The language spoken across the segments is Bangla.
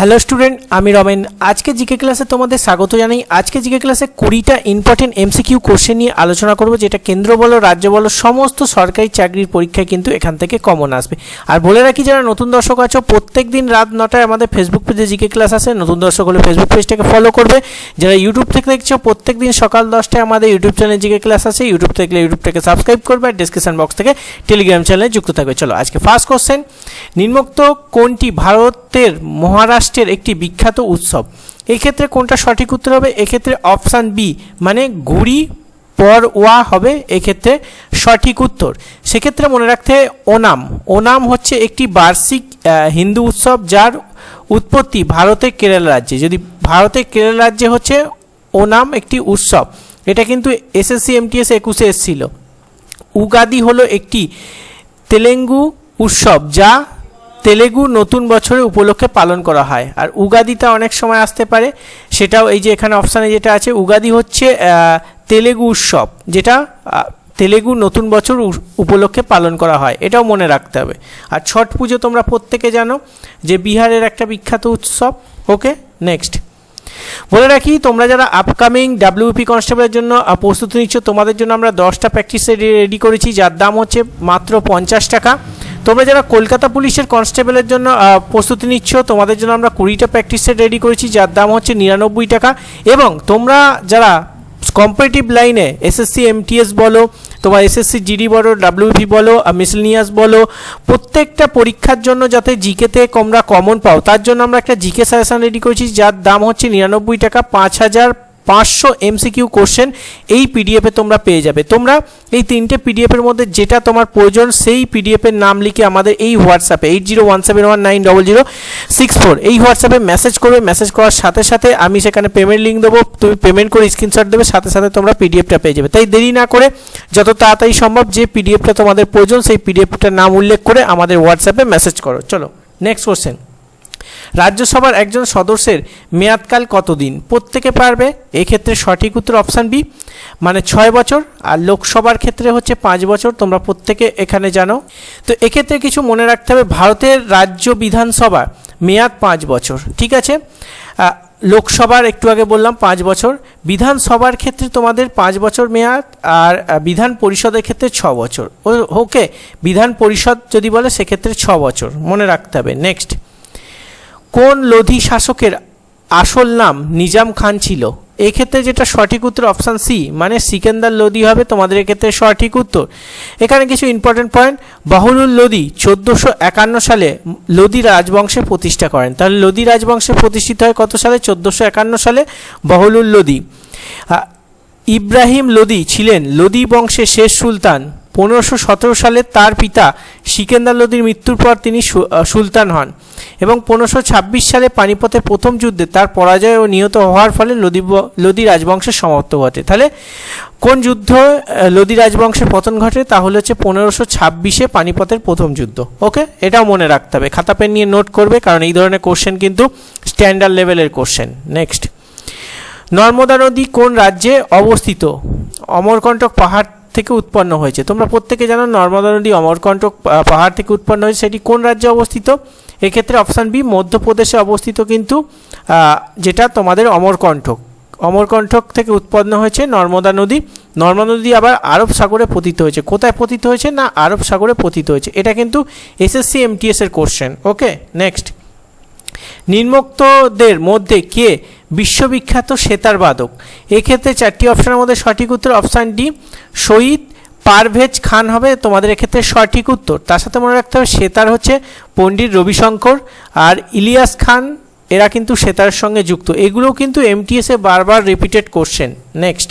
হ্যালো স্টুডেন্ট আমি রমেন। আজকে জিকে ক্লাসে তোমাদের স্বাগত জানাই। আজকে জিকে ক্লাসে কুড়িটা ইম্পর্টেন্ট এমসিকিউ কোশ্চেন নিয়ে আলোচনা করব, যেটা কেন্দ্র বলো, রাজ্য বলো, সমস্ত সরকারি চাকরির পরীক্ষায় কিন্তু এখান থেকে কমন আসবে। আর বলে রাখি, যারা নতুন দর্শক আছো প্রত্যেক দিন রাত নটায় আমাদের ফেসবুক পেজে জিকে ক্লাস আছে নতুন দর্শক হলে ফেসবুক পেজটাকে ফলো করবে। যারা ইউটিউব থেকে দেখছ প্রত্যেক দিন সকাল দশটায় আমাদের ইউটিউব চ্যানেলে জিকে ক্লাস আছে ইউটিউব থেকে ইউটিউবটাকে সাবস্ক্রাইব করবে আর ডিসক্রিপশন বক্স থেকে টেলিগ্রাম চ্যানেলে যুক্ত থাকবে। চলো, আজকে ফার্স্ট কোশ্চেন নিম্নোক্ত কোনটি ভারতের মহারাষ্ট্রের একটি বিখ্যাত উৎসব। এক্ষেত্রে কোনটা সঠিক উত্তর হবে? এক্ষেত্রে অপশান বি মানে ঘুড়ি পর ওয়া হবে। এক্ষেত্রে সঠিক উত্তর। সেক্ষেত্রে মনে রাখতে ওনাম। ওনাম হচ্ছে একটি বার্ষিক হিন্দু উৎসব যার উৎপত্তি ভারতের কেরালা রাজ্যে। যদি ভারতের কেরালা রাজ্যে হচ্ছে ওনাম একটি উৎসব, এটা কিন্তু এসএসসি, এমটিএস, একুশে এসেছিল। উগাদি হলো একটি তেলেঙ্গু উৎসব যা তেলেগু নতুন বছরের উপলক্ষে পালন করা হয়। আর উগাদিটা অনেক সময় আসতে পারে। সেটাও এই যে এখানে অপশানে যেটা আছে, উগাদি হচ্ছে তেলেগু উৎসব, যেটা তেলেগু নতুন বছর উপলক্ষে পালন করা হয়। এটাও মনে রাখতে হবে। আর ছট পুজো তোমরা প্রত্যেকে জানো যে বিহারের একটা বিখ্যাত উৎসব। Okay, next. বলে রাখি, তোমরা যারা আপকামিং ডাব্লিউপি কনস্টেবলের জন্য প্রস্তুতি নিচ্ছ, তোমাদের জন্য আমরা দশটা প্র্যাকটিস রেডি করেছি, যার দাম হচ্ছে মাত্র পঞ্চাশ টাকা। তোমরা যারা কলকাতা পুলিশের কনস্টেবলের জন্য প্রস্তুতি নিচ্ছ, তোমাদের জন্য আমরা কুড়িটা প্র্যাকটিস সেট রেডি করেছি, যার দাম হচ্ছে নিরানব্বই টাকা। এবং তোমরা যারা কম্পিটিটিভ লাইনে এসএসসি এমটিএস বলো, তোমার এসএসসি জিডি বলো ডাব্লিউপি বলো মিসলিনিয়াস বলো, প্রত্যেকটা পরীক্ষার জন্য যাতে জিকেতে তোমরা কমন পাও, তার জন্য আমরা একটা জিকে সাজেশন রেডি করেছি, যার দাম হচ্ছে নিরানব্বই টাকা, পাঁচ হাজার পাঁচশো এমসিকিউ কোশ্চেন এই পিডিএফে তোমরা পেয়ে যাবে। তোমরা এই তিনটে পিডিএফের মধ্যে যেটা তোমার প্রয়োজন, সেই পিডিএফের নাম লিখে আমাদের এই হোয়াটসঅ্যাপে eight zero one seven one nine double zero six four এই হোয়াটসঅ্যাপে মেসেজ করবে। মেসেজ করার সাথে সাথে আমি সেখানে পেমেন্ট লিঙ্ক দেবো। তুমি পেমেন্ট করে স্ক্রিনশট দেবে। সাথে সাথে তোমরা পিডিএফটা পেয়ে যাবে। তাই দেরি না করে যত তাড়াতাড়ি সম্ভব যে পিডিএফটা তোমাদের প্রয়োজন, সেই পিডিএফটার নাম উল্লেখ করে আমাদের হোয়াটসঅ্যাপে মেসেজ করো। চলো নেক্সট কোশ্চেন রাজ্যসভার একজন সদস্যের মেয়াদকাল কতদিন? প্রত্যেকে পারবে? এক্ষেত্রে সঠিক উত্তর অপশান বি মানে ছয় বছর। আর লোকসভার ক্ষেত্রে হচ্ছে পাঁচ বছর। তোমরা প্রত্যেকে এখানে জানো। তো এক্ষেত্রে কিছু মনে রাখতে হবে। ভারতের রাজ্য বিধানসভা মেয়াদ পাঁচ বছর। ঠিক আছে? লোকসভার একটু আগে বললাম পাঁচ বছর। বিধানসভার ক্ষেত্রে তোমাদের পাঁচ বছর মেয়াদ। আর বিধান পরিষদের ক্ষেত্রে ছ বছর। ওকে। বিধান পরিষদ যদি বলে, সেক্ষেত্রে ছ বছর। মনে রাখতে হবে। নেক্সট। কোন লোধি শাসকের আসল নাম নিজাম খান ছিল? এক্ষেত্রে যেটা সঠিক উত্তর অপশান সি মানে সিকেন্দার লোধি হবে তোমাদের এক্ষেত্রে সঠিক উত্তর। এখানে কিছু ইম্পর্টেন্ট পয়েন্ট বাহুলুল লোধি চোদ্দোশো একান্ন সালে লোধি রাজবংশে প্রতিষ্ঠা করেন। তাহলে লোধি রাজবংশে প্রতিষ্ঠিত হয় কত সালে? চোদ্দোশো একান্ন সালে বাহুলুল আহ, ইব্রাহিম লোদি ছিলেন লোদি বংশের শেষ সুলতান। পনেরোশো সতেরো সালে তার পিতা সিকেন্দার লোদির মৃত্যুর পর তিনি সুলতান হন এবং পনেরোশো ছাব্বিশ সালে পানিপথের প্রথম যুদ্ধে তার পরাজয় ও নিহত হওয়ার ফলে লোদি লোদি রাজবংশের সমাপ্ত ঘটে। তাহলে কোন যুদ্ধ লোদি রাজবংশের পতন ঘটে তাহলে হচ্ছে পনেরোশো ছাব্বিশে পানিপথের প্রথম যুদ্ধ। ওকে এটাও মনে রাখতে হবে। খাতা, পেন নিয়ে নোট করবে কারণ এই ধরনের কোশ্চেন কিন্তু স্ট্যান্ডার্ড লেভেলের কোশ্চেন নেক্সট নর্মদা নদী কোন রাজ্যে অবস্থিত? অমরকণ্টক পাহাড় থেকে উৎপন্ন হয়েছে। তোমরা প্রত্যেকে জানো নর্মদা নদী, অমরকণ্টক পাহাড় থেকে উৎপন্ন হয়েছে। সেটি কোন রাজ্যে অবস্থিত? এক্ষেত্রে অপশান বি, মধ্যপ্রদেশে অবস্থিত কিন্তু যেটা তোমাদের অমরকণ্টক। অমরকণ্টক থেকে উৎপন্ন হয়েছে নর্মদা নদী। নর্মদা নদী আবার আরব সাগরে পতিত হয়েছে। কোথায় পতিত হয়েছে না আরব সাগরে পতিত হয়েছে? এটা কিন্তু এসএসসি এমটিএস এর কোশ্চেন ওকে নেক্সট নিম্নোক্তদের মধ্যে কে বিশ্ববিখ্যাত সেতার বাদক। এক্ষেত্রে চারটি অপশনের মধ্যে সঠিক উত্তর অপশান ডি, শহীদ পারভেজ খান হবে। তোমাদের এক্ষেত্রে সঠিক উত্তর। তার সাথে মনে রাখতে হবে, সেতার হচ্ছে পণ্ডিত রবিশঙ্কর আর ইলিয়াস খান, এরা কিন্তু সেতারের সঙ্গে যুক্ত। এগুলোও কিন্তু এমটিএসে বারবার রিপিটেড কোশ্চেন নেক্সট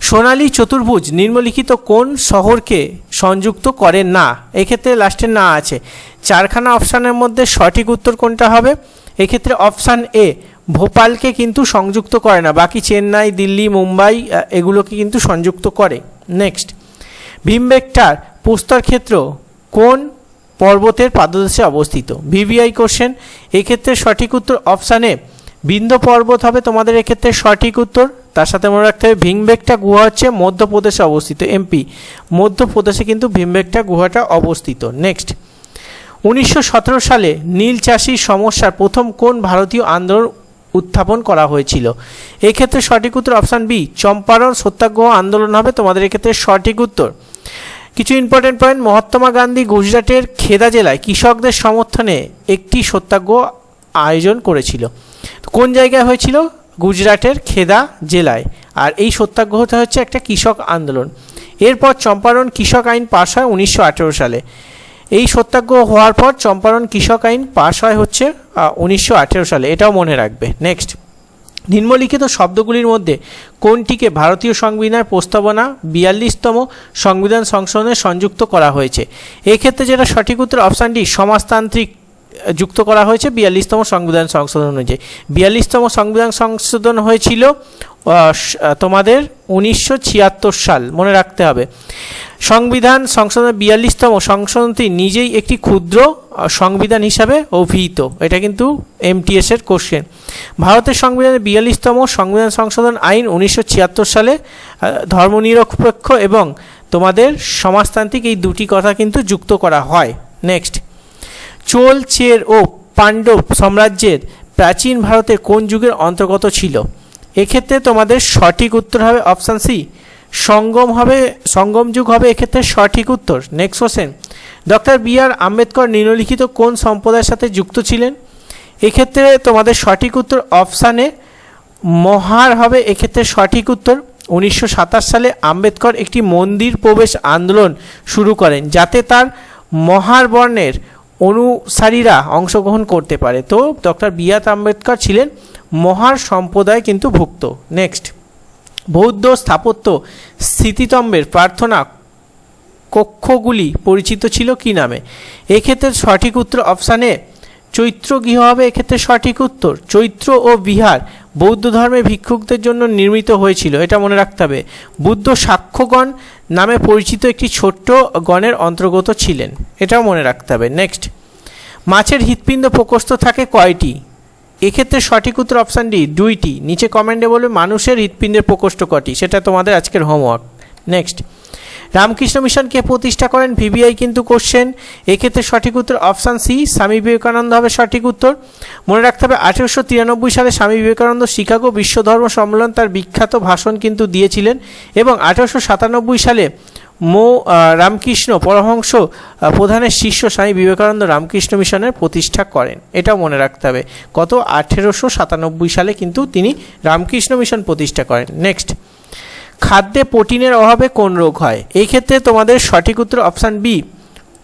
সোনালী চতুর্ভুজ নিম্নলিখিত কোন শহরকে সংযুক্ত করে না? এক্ষেত্রে লাস্টে না আছে। চারখানা অপশানের মধ্যে সঠিক উত্তর কোনটা হবে? এক্ষেত্রে অপশান এ ভোপালকে কিন্তু সংযুক্ত করে না। বাকি চেন্নাই, দিল্লি, মুম্বাই এগুলোকে কিন্তু সংযুক্ত করে। নেক্সট ভীমবেকটার প্রস্তর ক্ষেত্র কোন পর্বতের পাদদেশে অবস্থিত? ভিভিআই কোশ্চেন এক্ষেত্রে সঠিক উত্তর অপশান বিন্ধ্য পর্বত হবে তোমাদের এক্ষেত্রে সঠিক উত্তর। তার সাথে মনে রাখতে হবে ভীমবেকটা গুহা হচ্ছে মধ্যপ্রদেশে অবস্থিত। এমপি মধ্যপ্রদেশে কিন্তু ভীমবেকটা গুহাটা অবস্থিত। নেক্সট উনিশশো সতেরো সালে নীল চাষির সমস্যার প্রথম কোন ভারতীয় আন্দোলন উত্থাপন করা হয়েছিল। এক্ষেত্রে সঠিক উত্তর অপশান বি, চম্পারণ সত্যাগ্রহ আন্দোলন হবে। তোমাদের এক্ষেত্রে সঠিক উত্তর। কিছু ইম্পর্টেন্ট পয়েন্ট মহাত্মা গান্ধী গুজরাটের খেদা জেলায় কৃষকদের সমর্থনে একটি সত্যাগ্রহ আয়োজন করেছিল। কোন জায়গায় হয়েছিল? গুজরাটের খেদা জেলায়। আর এই সত্যাগ্রহটা হচ্ছে একটা কৃষক আন্দোলন। এরপর চম্পারণ কৃষক আইন পাশ হয় উনিশশো আঠেরো সালে। এই সত্যাগ্রহ হওয়ার পর চম্পারণ কৃষক আইন পাশ হয় হচ্ছে উনিশশো আঠেরো সালে। এটাও মনে রাখবে। নেক্সট নিম্নলিখিত শব্দগুলির মধ্যে কোনটিকে ভারতীয় সংবিধানের প্রস্তাবনা বিয়াল্লিশতম সংবিধান সংশোধনে সংযুক্ত করা হয়েছে? এক্ষেত্রে যেটা সঠিক উত্তর অপশানটি সমাজতান্ত্রিক যুক্ত করা হয়েছে বিয়াল্লিশতম সংবিধান সংশোধন অনুযায়ী। বিয়াল্লিশতম সংবিধান সংশোধন হয়েছিল তোমাদের উনিশশো ছিয়াত্তর সাল, মনে রাখতে হবে। সংবিধান সংশোধন, বিয়াল্লিশতম সংশোধনটি নিজেই একটি ক্ষুদ্র সংবিধান হিসাবে অভিহিত। এটা কিন্তু এমটিএস এর কোশ্চেন ভারতের সংবিধানের বিয়াল্লিশতম সংবিধান সংশোধন আইন উনিশশো ছিয়াত্তর সালে ধর্মনিরপেক্ষ এবং তোমাদের সমাজতান্ত্রিক এই দুটি কথা কিন্তু যুক্ত করা হয়। নেক্সট চোল চের ও পাণ্ডব সাম্রাজ্যের প্রাচীন ভারতে কোন যুগের অন্তর্গত ছিল? এক্ষেত্রে তোমাদের সঠিক উত্তর হবে অপশান সি সঙ্গম হবে, সঙ্গম যুগ হবে এক্ষেত্রে সঠিক উত্তর। Next question doctor B R Ambedkar নিম্নলিখিত কোন সম্প্রদায়ের সাথে যুক্ত ছিলেন? এক্ষেত্রে তোমাদের সঠিক উত্তর অপশানে মহার হবে এক্ষেত্রে সঠিক উত্তর। উনিশশো সাতাশ সালে আম্বেদকর একটি মন্দির প্রবেশ আন্দোলন শুরু করেন, যাতে তার মহার বর্ণের অনুসারীরা অংশগ্রহণ করতে পারে। তো ডক্টর বি আর আম্বেদকর ছিলেন মহার সম্প্রদায় কিন্তু ভুক্ত। নেক্সট। বৌদ্ধ স্থাপত্য স্মৃতিতম্বের প্রার্থনা কক্ষগুলি পরিচিত ছিল কি নামে? এক্ষেত্রে সঠিক উত্তর অপশানে চৈত্র গৃহ হবে, এক্ষেত্রে সঠিক উত্তর চৈত্র ও বিহার। বৌদ্ধ ধর্মের ভিক্ষুকদের জন্য নির্মিত হয়েছিল, এটা মনে রাখতে হবে, বুদ্ধ সাক্ষ্যগণ নামে পরিচিত একটি ছোট্ট গণের অন্তর্গত ছিলেন, এটাও মনে রাখতে হবে। নেক্সট মাছের হৃৎপিণ্ড প্রকোষ্ঠ থাকে কয়টি? এক্ষেত্রে সঠিক উত্তর অপশান দুইটি। নিচে কমেন্টে বলবে, মানুষের হৃৎপিণ্ডের প্রকোষ্ঠ কটি সেটা তোমাদের আজকের হোমওয়ার্ক নেক্সট রামকৃষ্ণ মিশন কে প্রতিষ্ঠা করেন ভিবিআই কিন্তু কোশ্চেন এক্ষেত্রে সঠিক উত্তর অপশান সি, স্বামী বিবেকানন্দ হবে সঠিক উত্তর। মনে রাখতে হবে, আঠেরোশো তিরানব্বই সালে স্বামী বিবেকানন্দ শিকাগো বিশ্ব ধর্ম সম্মেলন তার বিখ্যাত ভাষণ কিন্তু দিয়েছিলেন এবং আঠেরোশো সাতানব্বই সালে মো রামকৃষ্ণ পরমহংস প্রধানের শিষ্য স্বামী বিবেকানন্দ রামকৃষ্ণ মিশনের প্রতিষ্ঠা করেন। এটাও মনে রাখতে হবে কত আঠেরোশো সাতানব্বই সালে কিন্তু তিনি রামকৃষ্ণ মিশন প্রতিষ্ঠা করেন। নেক্সট। খাদ্যে প্রোটিনের অভাবে কোন রোগ হয়? এই ক্ষেত্রে তোমাদের সঠিক উত্তর অপশান বি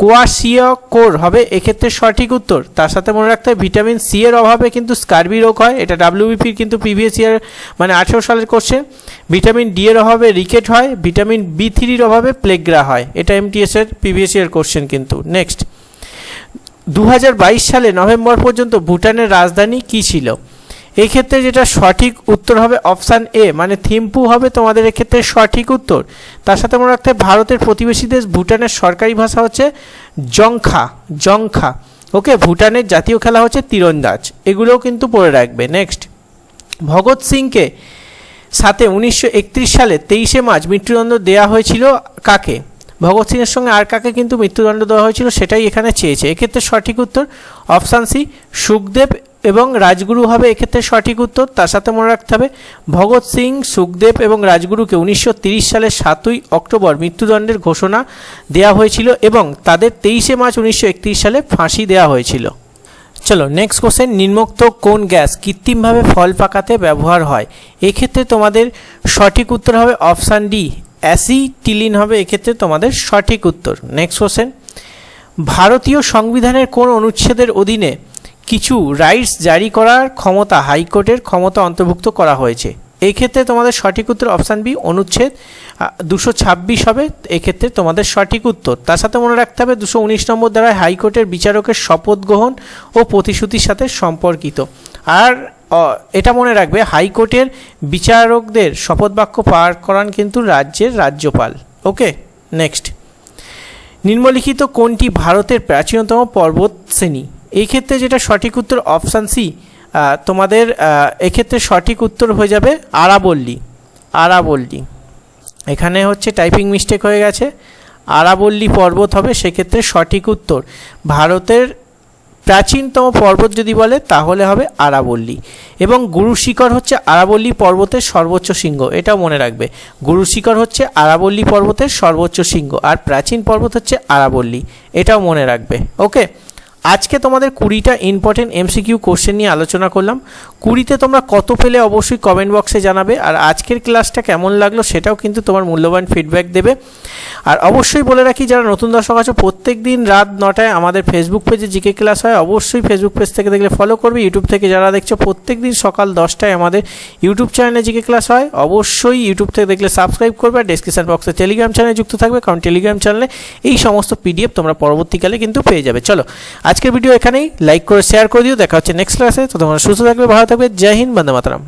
কোয়াশিয়াকোর হবে। এক্ষেত্রে সঠিক উত্তর। তার সাথে মনে রাখতে হবে, ভিটামিন সি এর অভাবে কিন্তু স্কারবি রোগ হয়। এটা ডাব্লিউবিপির কিন্তু প্রিভিয়াস ইয়ার মানে আঠেরো সালের কোশ্চেন। ভিটামিন ডি এর অভাবে রিকেট হয়, ভিটামিন বি থ্রির অভাবে প্লেগ্রা হয়। এটা এমটিএস এর প্রিভিয়াস ইয়ার কোশ্চেন কিন্তু। নেক্সট দু হাজার বাইশ সালে নভেম্বর পর্যন্ত ভুটানের রাজধানী কী ছিল? এই ক্ষেত্রে যেটা সঠিক উত্তর হবে অপশান এ মানে থিম্পু হবে তোমাদের এক্ষেত্রে সঠিক উত্তর। তার সাথে মনে রাখতে ভারতের প্রতিবেশী দেশ ভুটানের সরকারি ভাষা হচ্ছে জংখা জংখা। ওকে, ভুটানের জাতীয় খেলা হচ্ছে তীরন্দাজ। এগুলোও কিন্তু পড়ে রাখবে। নেক্সট ভগৎ সিংকে সাথে উনিশশো একত্রিশ সালে তেইশে মার্চ মৃত্যুদণ্ড দেওয়া হয়েছিল কাকে? ভগৎ সিংয়ের সঙ্গে আর কাকে কিন্তু মৃত্যুদণ্ড দেওয়া হয়েছিল সেটাই এখানে চেয়েছে। এক্ষেত্রে সঠিক উত্তর অপশান সি, সুখদেব এবং রাজগুরু হবে এক্ষেত্রে সঠিক উত্তর, তার সাথে মনে রাখতে হবে, ভগৎ সিং, সুখদেব এবং রাজগুরুকে উনিশশো সালের সাতই অক্টোবর মৃত্যুদণ্ডের ঘোষণা দেওয়া হয়েছিল এবং তাদের তেইশে মার্চ উনিশশো একত্রিশ সালে ফাঁসি দেওয়া হয়েছিল। চলো নেক্সট কোশ্চেন নিম্নোক্ত কোন গ্যাস কৃত্রিমভাবে ফল পাকাতে ব্যবহার হয়? এক্ষেত্রে তোমাদের সঠিক উত্তর হবে অপশান ডি, অ্যাসিটিলিন হবে, এক্ষেত্রে তোমাদের সঠিক উত্তর। নেক্সট কোশ্চেন ভারতীয় সংবিধানের কোন অনুচ্ছেদের অধীনে কিছু রাইটস জারি করার ক্ষমতা হাইকোর্টের ক্ষমতা অন্তর্ভুক্ত করা হয়েছে। এই ক্ষেত্রে তোমাদের সঠিক উত্তর অপশান বি অনুচ্ছেদ দুশো ছাব্বিশ হবে। এক্ষেত্রে তোমাদের সঠিক উত্তর। তার সাথে মনে রাখতে হবে, দুশো উনিশ নম্বর দ্বারা হাইকোর্টের বিচারকের শপথ গ্রহণ ও প্রতিশ্রুতির সাথে সম্পর্কিত। আর এটা মনে রাখবে হাইকোর্টের বিচারকদের শপথ বাক্য পার করান কিন্তু রাজ্যের রাজ্যপাল। ওকে নেক্সট নিম্নলিখিত কোনটি ভারতের প্রাচীনতম পর্বত শ্রেণি? এই ক্ষেত্রে যেটা সঠিক উত্তর অপশান সি তোমাদের এক্ষেত্রে সঠিক উত্তর হয়ে যাবে আরাবল্লী আরাবল্লী। এখানে হচ্ছে টাইপিং মিস্টেক হয়ে গেছে। আরাবল্লী পর্বত হবে, সেক্ষেত্রে সঠিক উত্তর। ভারতের প্রাচীনতম পর্বত যদি বলে, তাহলে হবে আরাবল্লী। এবং গুরু শিখর হচ্ছে আরাবল্লী পর্বতের সর্বোচ্চ শৃঙ্গ, এটাও মনে রাখবে। গুরু শিখর হচ্ছে আরাবল্লী পর্বতের সর্বোচ্চ শৃঙ্গ, আর প্রাচীন পর্বত হচ্ছে আরাবল্লী, এটাও মনে রাখবে। ওকে আজকে তোমাদের কুড়িটা ইম্পর্টেন্ট এমসিকিউ কোশ্চেন নিয়ে আলোচনা করলাম। কুড়িতে তোমরা কত পেলে অবশ্যই কমেন্ট বক্সে জানাবে। আর আজকের ক্লাসটা কেমন লাগল সেটাও কিন্তু তোমার মূল্যবান ফিডব্যাক দেবে। আর অবশ্যই বলে রাখি, যারা নতুন দর্শক আছো প্রত্যেক দিন রাত নটায় আমাদের ফেসবুক পেজে জিকে ক্লাস হয়। অবশ্যই ফেসবুক পেজ থেকে দেখলে ফলো করবে। ইউটিউব থেকে যারা দেখছ প্রত্যেক দিন সকাল দশটায় আমাদের ইউটিউব চ্যানেলে জিকে ক্লাস হয়। অবশ্যই ইউটিউব থেকে দেখলে সাবস্ক্রাইব করবে। আর ডেসক্রিপশন বক্সে টেলিগ্রাম চ্যানেলে যুক্ত থাকবে, কারণ টেলিগ্রাম চ্যানেলে এই সমস্ত পিডিএফ তোমরা পরবর্তীকালে কিন্তু পেয়ে যাবে। চলো, আজকের ভিডিও এখানেই। লাইক করে শেয়ার করে দিও। দেখা হচ্ছে নেক্সট ক্লাসে তো তোমরা সুস্থ থাকবে, ভালো থাকবে জয় হিন্দ বন্দে মাতরম